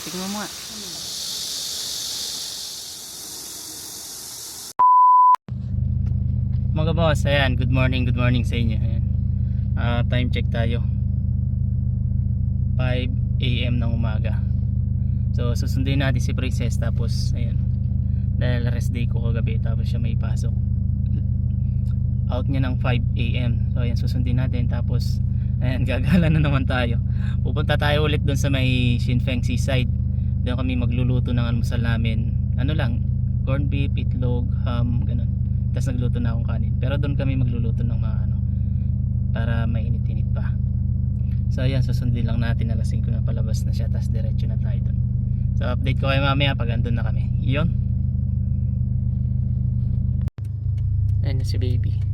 Tingnan mo nga. Mga boss, ayan, good morning, good morning sa inyo. Ayan. Ah, time check tayo. 5 a.m. ng umaga. So, susundin natin si Princess tapos, ayan. Dahil rest day ko kagabi tapos siya may pasok. Out niya ng 5 a.m. So, ayan, susundin natin tapos, ayan, gagala na naman tayo. Pupunta tayo ulit doon sa may Shinfeng Seaside. Doon kami magluluto ng almusal namin. Ano lang, corned beef, itlog, ham, ganun. Tapos nagluto na akong kanin. Pero doon kami magluluto ng mga ano, para mainit-init pa. So ayan, susundin lang natin alas 5 na palabas na siya. Tapos diretso na tayo doon. So update ko kayo mamaya pag andun na kami. Yun. Ayan na si baby.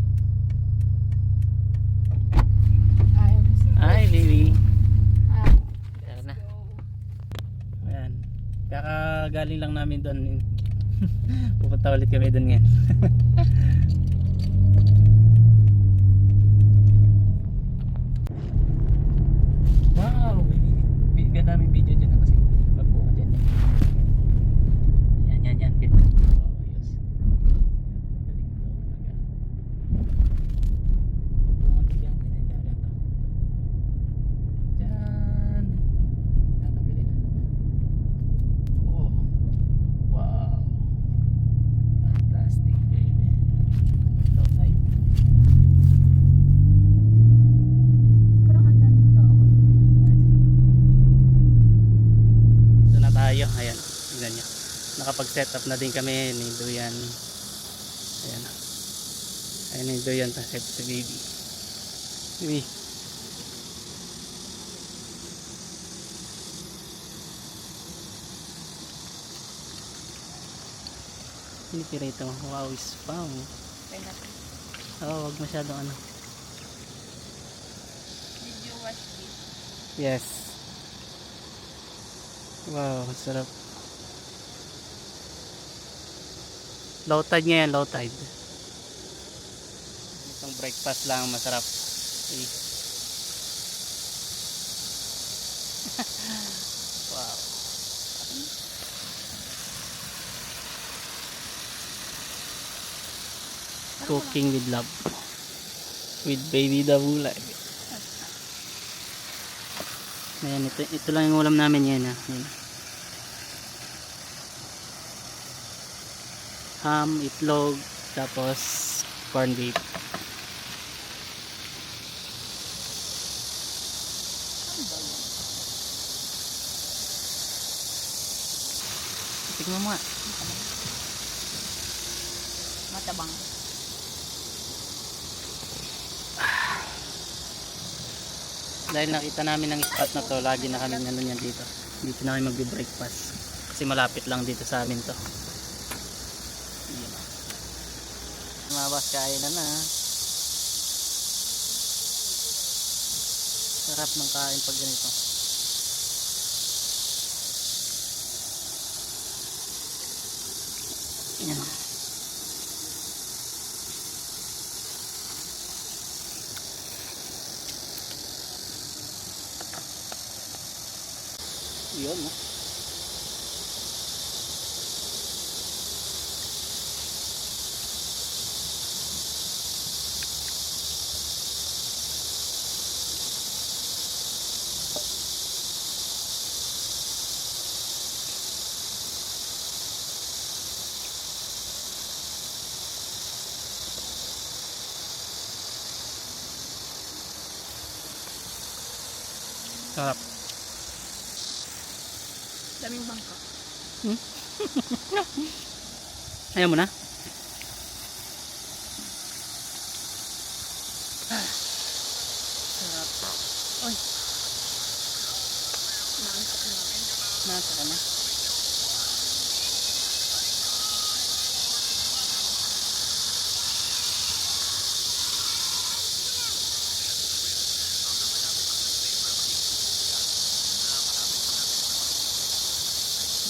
Hi baby. Ayan na. Ayan. Kakagaling lang namin doon. Pupunta ulit kami doon ngayon. Nakapag-set up na din kami ni Duyan. Ayan. Ayan ni Duyan. Tapos ito si baby. Baby. Hindi pirito mo. Wow, is natin. Oo, oh, wag masyadong ano. Did you watch this? Yes. Wow, sarap. Low tide ngayon, low tide. Itong breakfast lang masarap. Eh. wow. Cooking with love. With baby Dabulay. Ayan, ito, ito lang yung ulam namin yan. Ha. Ayan. Ham, itlog, tapos corn beef. Tingnan mo nga. Matabang. Dahil nakita namin ang spot na to, lagi na kami ano yan dito. Dito na kami magbe-breakfast. Kasi malapit lang dito sa amin to. Boss, kain na na. Sarap ng kain pag ganito. Ayan. Yun, no? Sarap. Daming bangka. Ayaw mo na? Sarap. Oy, Naantok na. ka na.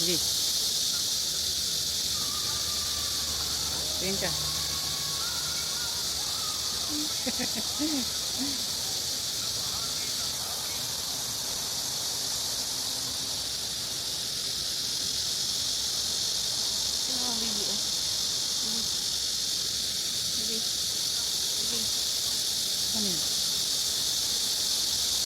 जी तीन चार